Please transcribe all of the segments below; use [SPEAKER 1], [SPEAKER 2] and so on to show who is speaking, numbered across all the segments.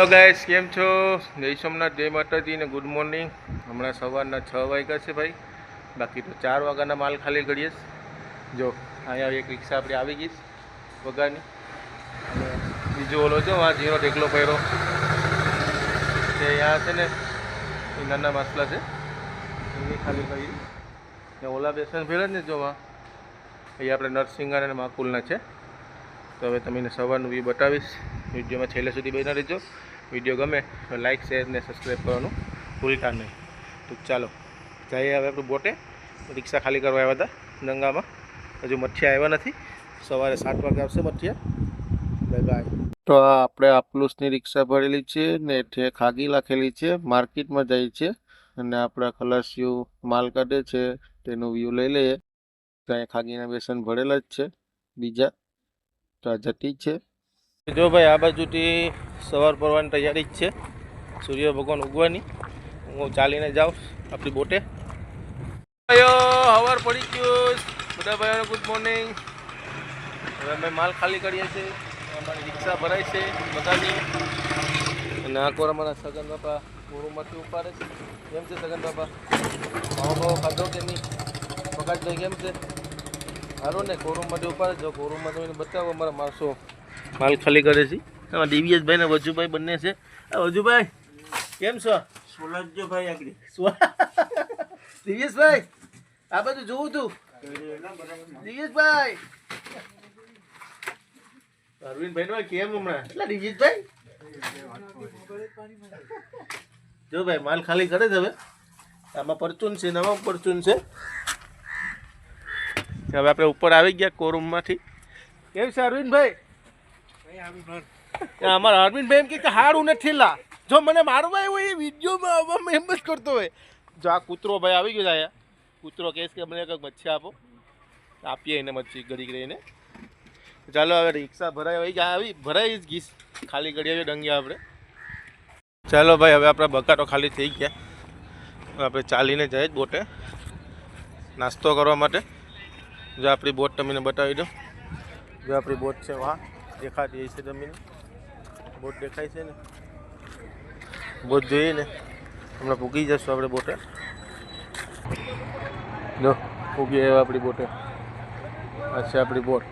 [SPEAKER 1] Hello guys કેમ છો? જય સોમનાથ, જય માતાજી ને ગુડ મોર્નિંગ હમણાં સવારના છ વાગ્યા છે ભાઈ. બાકી તો ચાર વાગ્યાના માલ ખાલી કરીએ જો. અહીંયા એક રિક્ષા આપણે આવી ગઈ છે વગાની અને બીજો ઓલો જો આ જીરો ઢેકલો પહેરો. તે અહીંયા છે ને, એ નાના માસલા છે. એની ખાલી કરી ને ઓલા બેસન જ ને જો અહીંયા આપણે નરસિંગા અને માકુલના છે. તો હવે તમને સવારનું વ્યૂ બતાવીશ. વિડીયોમાં છેલ્લે સુધી બના રહેજો. વીડિયો ગમે તો લાઇક શેર ને સબસ્ક્રાઈબ કરવાનું ભૂલતા નહીં. તો ચાલો, જઈએ હવે આપણે બોટે. રિક્ષા ખાલી કરવા આવ્યા હતા દંગામાં હજુ મઠિયા આવ્યા નથી. સવારે સાત વાગે આવશે મઠિયા. બાય બાય તો આ આપણે આપલુસની રિક્ષા ભરેલી છે ને એઠે ખાગી લખેલી છે, માર્કેટમાં જઈએ છીએ અને આપણા ખલાસીઓ માલ કાઢે છે, તેનું વ્યૂ લઈ લઈએ. ત્યાં ખાગીના બેસન ભરેલા જ છે, બીજા. તો આ જતી જ છે. જો ભાઈ, આ બાજુથી સવાર પડવાની તૈયારી જ છે. સૂર્ય ભગવાન ઉગવાની. હું ચાલીને જાઉં આપણી બોટે. હવાર પડી ગયું બધા ભાઈઓને ગુડ મોર્નિંગ હવે અમે માલ ખાલી કરીએ છીએ. અમારી રિક્ષા ભરાય છે બધાની. અને કોર અમારા સગન બાપા ગોરુમાંથી ઉપાડે છે. કેમ છે સગન બાપા? ભાવ ભાવ ખાધો કે નહીં? પકાડ ભાઈ કેમ છે? સારું ને કોરુમમાંથી ઉપાડે જો કોરુમમાં તમે બતાવો અમારા માણસો. માલ ખાલી કરે છે. આમાં દિવ્યેશભાઈ ને વજુભાઈ બંને છે. આ વજુભાઈ કેમ છો?
[SPEAKER 2] સોલજો ભાઈ આગળ
[SPEAKER 1] દિવ્યેશભાઈ આ બધું જોવું તું. દિવ્યેશભાઈ. અરવિંદભાઈ નો કેમ હમણાં? એટલે દિવ્યેશભાઈ? જો ભાઈ માલ ખાલી કરે છે હવે. આમાં પરચૂન છે નવા પરચૂન છે. હવે આપણે ઉપર આવી ગયા કોરૂમમાંથી. કેમ છે અરવિંદભાઈ? અમારા અરવિંદભાઈ એમ કે હારું નથી લા જો મને મારવા આવ્યો એ વિડીયોમાં આવવામાં એમ જ કરતો હોય. જો આ કૂતરો ભાઈ આવી ગયો અહીંયા. કૂતરો કહેશ કે મને કંઈક મચ્છી આપો. આપીએ એને મચ્છી ઘડી ઘડીને ચાલો હવે રિક્ષા ભરાય હોય આવી ભરાઈ જ ગઈશ ખાલી કરી આવી ડંગ્યા આપણે. ચાલો ભાઈ, હવે આપણા બકાટો ખાલી થઈ ગયા. આપણે ચાલીને જઈએ જ બોટે. નાસ્તો કરવા માટે. જો આપણી બોટ તમને બતાવી દો જો આપણી બોટ છે, વાહ. દેખાતી હશે જમીન. બોટ દેખાય છે ને? બોટ જોઈએ ને. હમણાં પૂગી જશું આપણે બોટે. જો પૂગી આવ્યા આપણી બોટે. આ છે આપણી બોટ.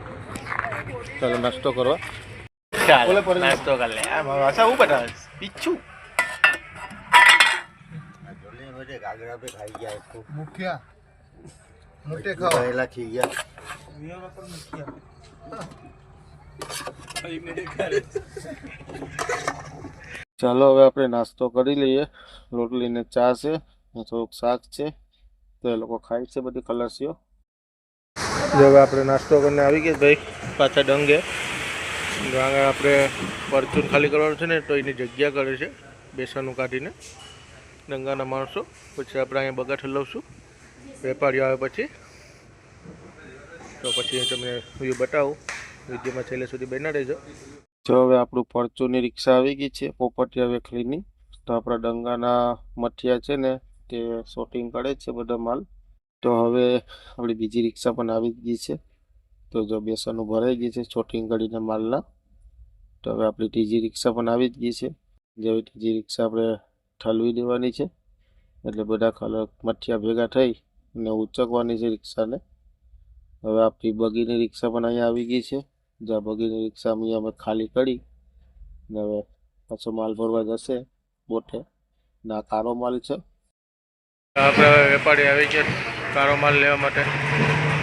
[SPEAKER 1] ચાલો નાસ્તો કરવા ચાલો નાસ્તો કરી લે. આ હું બતાવે પીછું
[SPEAKER 2] ગાગરા પે ખાઈ ગયા
[SPEAKER 3] મુખ્યા મોટે ખાવા
[SPEAKER 2] પહેલા થઈ ગયા.
[SPEAKER 1] ચાલો, હવે આપણે નાસ્તો કરી લઈએ. રોટલી ને ચા છે થોડુંક શાક છે. તો એ લોકો ખાય છે બધી કલસીઓ. હવે આપણે નાસ્તો કરીને આવી ગયા ભાઈ, પાછા ડંગે. આગળ આપણે પરચુન ખાલી કરવાનું છે ને, તો એની જગ્યા કરે છે બેસવાનું કાઢીને. ડંગાના માણસો. પછી આપણે અહીંયા બગા ઠલવશું વેપારીઓ આવે પછી. તો પછી તમને વ્યૂ બતાવું. વિડીયોમાં છેલ્લે સુધી બેના રહેજો. જો હવે આપણું પરચુની રિક્ષા આવી ગઈ છે, પોપટિયા વેખલીની. તો આપણા ડંગાના મઠિયા છે ને, તે શોટિંગ કરે છે બધા માલ. તો હવે આપણી બીજી રિક્ષા પણ આવી ગઈ છે. તો જો બેસવાનું ભરાઈ ગઈ છે શોટિંગ કરીને માલના. તો હવે આપણી ત્રીજી રિક્ષા પણ આવી જ ગઈ છે. જેવી ત્રીજી રિક્ષા આપણે ઠલવી દેવાની છે. એટલે બધા કલર મઠિયા ભેગા થઈ અને ઉચકવાની છે રિક્ષાને. હવે આપણી બગીની રિક્ષા પણ અહીંયા આવી ગઈ છે. જ્યાં ભગીની રિક્ષા અહીંયા અમે ખાલી કરી ને હવે પાછો માલ ભરવા જશે બોટે. ને આ કારો માલ છે. આપણે વેપારી આવી ગયા કારો માલ લેવા માટે.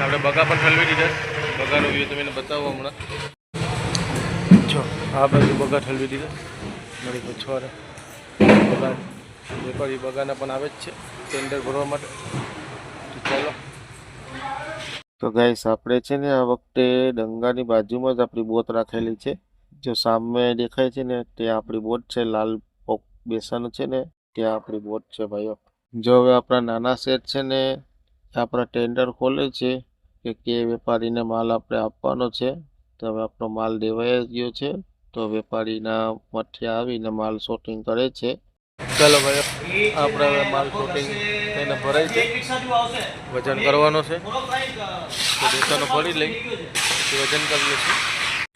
[SPEAKER 1] આપણે બગા પણ ઠલવી દીધા બગાનો વ્યૂ તમને બતાવો હમણાં. જો, આ બાજુ બગા ઠલવી દીધા મારી પછવાડે બગા, વેપારી બગાના પણ આવે જ છે. ટેન્ડર ભરવા માટે. ચાલો. તો ગાઈસ આપણે છે ને આ વખતે ડંગાની બાજુમાં જ આપણી બોટ રાખેલી છે. જો સામે દેખાય છે ને તે આપણી બોટ છે, લાલ પોક બેસન છે ને, ત્યાં આપણી બોટ છે ભાઈઓ. જો હવે આપણા નાના શેઠ છે ને, આપણા ટેન્ડર ખોલે છે કે કે વેપારીને માલ આપણે આપવાનો છે, તો હવે આપણો માલ દેવાઈ ગયો છે. તો વેપારીના મઠિયા આવીને માલ શોટિંગ કરે છે. ચાલો ભાઈ આપણે માલ શોટિંગ એને ભરાય છે. વજન કરવાનો છે. તો બેસનો ભરી લઈ. વજન કરી લઈશું.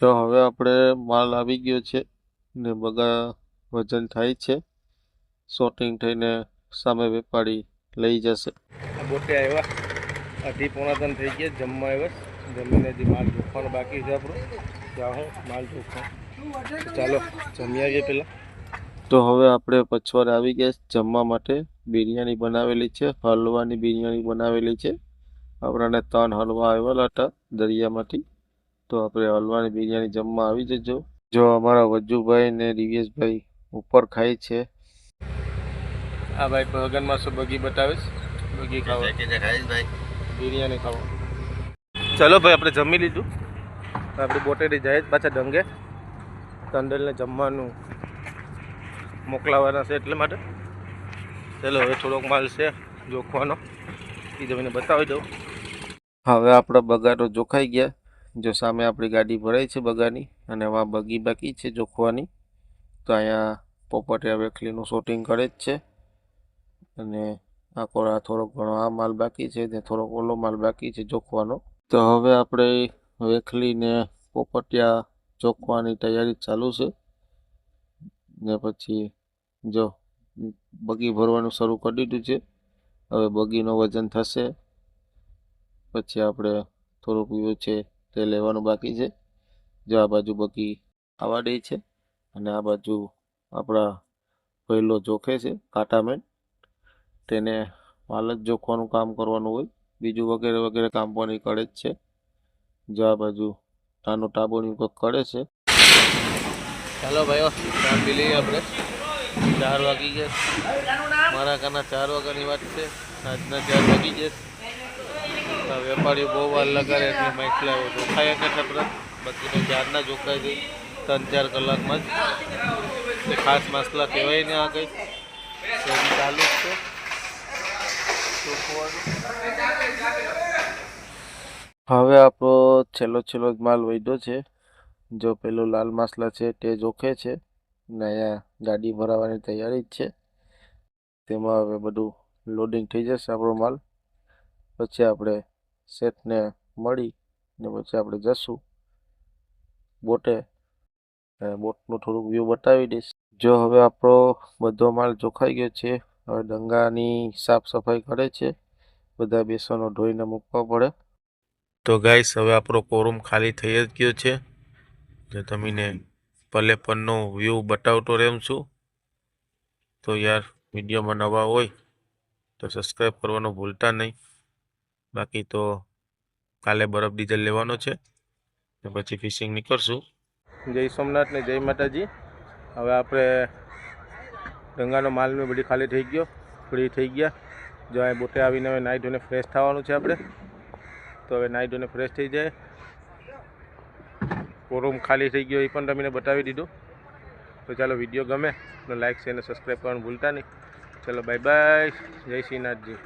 [SPEAKER 1] તો હવે આપણે માલ આવી ગયો છે ને બગા
[SPEAKER 4] વજન થાય છે. શોટિંગ થઈને સામે વેપારી લઈ જશે. બોટે આવ્યા. અઢી પોણા ત્રણ થઈ ગયા જમવા આવ્યા. જમીને હજી માલ જોખવાનો બાકી છે આપણો. જાઉં માલ જોખવા ચાલો જમી આવીએ પહેલાં. તો હવે આપણે પછવાડે આવી ગયા જમવા માટે. બિરયાની બનાવેલી છે હલવાની બિરયાની બનાવેલી છે આપણાને ત્રણ હલવા આવેલા હતા દરિયામાંથી તો આપણે હલવાની બિરયાની જમવા આવી જજો જો અમારા વજુભાઈ ને દિવ્યેશભાઈ ઉપર ખાય છે આ ભાઈ બગનમાં શું બગી બતાવીશ બગી ખાવા
[SPEAKER 1] ખાઈશ ભાઈ
[SPEAKER 4] બિરયાની ખાવા ચલો ભાઈ આપણે જમી લીધું। આપણે બોટેડી જાય જ પાછા ડંગે તંડેલને જમવાનું મોકલાવાના છે એટલે માટે. ચલો, હવે થોડોક માલ છે જોખવાનો. એ જમીને બતાવી દઉં. હવે આપણા બગાડો જોખાઈ ગયા. જો સામે આપણી ગાડી ભરાઈ છે બગાની અને એમાં બગી બાકી છે જોખવાની. તો અહીંયા પોપટિયા વેખલીનું શૂટિંગ કરે જ છે. અને આ કોળા થોડોક ઘણો, આ માલ બાકી છે ને થોડોક ઓલો માલ બાકી છે જોખવાનો. તો હવે આપણે વેખલીને પોપટિયા જોખવાની તૈયારી ચાલુ છે. ને પછી જો બગી ભરવાનું શરૂ કરી દીધું છે. હવે બગીનું વજન થશે. પછી આપણે થોડુંક વ્યૂ છે તે લેવાનું બાકી છે. જો આ બાજુ બગી આવવા દે છે અને આ બાજુ આપણા પહેલો જોખે છે કાંટામેન તેને માલ જ જોખવાનું કામ કરવાનું હોય. બીજું વગેરે વગેરે કામ પણ એ કરે જ છે. જો આ બાજુ નાનું ટાબોની કરે છે. ચાલો ભાઈઓ કામ લઈએ આપણે. ચાર વાગી ગયા. મારા કાના ચાર વાગ્યાની વાત છે. આજના ચાર વાગી ગયા. વેપારીઓ બહુ વાર લગાડે એટલે માઇકલા જોખાયા કરતા તરત બાકી તો ચારના જોખાઈ ગઈ ત્રણ ચાર કલાકમાં જ. એ ખાસ મસલા કહેવાય ને આ કંઈ. ચાલુ જ છે. હવે આપણો છેલ્લો છેલ્લો જ માલ વધ્યો છે. જો પેલો લાલ માસલા છે તે જોખે છે. અહીંયા ગાડી ભરાવાની તૈયારી જ છે. તેમાં હવે બધું લોડિંગ થઈ જશે આપણો માલ. પછી આપણે શેઠને મળી ને પછી આપણે જશું. બોટે બોટનું થોડુંક વ્યૂ બતાવી દઈશ. જો હવે આપણો બધો માલ ચોખાઈ ગયો છે, હવે ડંગાની સાફ સફાઈ કરે છે. બધા બેસવાનો ધોઈને મૂકવા પડે. તો ગાઈસ, હવે આપણો કોરૂમ ખાલી થઈ જ ગયો છે. જો તમને પલે પનનો વ્યૂ બતાવતો રહેમ છું. તો યાર, વિડીયોમાં નવા હોય તો સબસ્ક્રાઈબ કરવાનું ભૂલતા નહીં. બાકી તો કાલે બરફ ડીઝલ લેવાનો છે ને પછી ફિશિંગ નીકળશું. જય સોમનાથ ને જય માતાજી. હવે આપણે ગંગાનો માલ ને બધી ખાલી થઈ ગયો ફ્રી થઈ ગયા. જો અહીં બોટે આવીને હવે નાહી ધોઈને ફ્રેશ થવાનું છે આપણે. તો હવે નાહી ધોઈને ફ્રેશ થઈ જાય. કોરૂમ ખાલી થઈ ગયો, એ પણ તમને બતાવી દીધું. તો ચાલો વીડિયો ગમે તો લાઇક છે અને સબસ્ક્રાઈબ કરવાનું ભૂલતા નહીં. ચલો બાય બાય જય શ્રીનાથજી.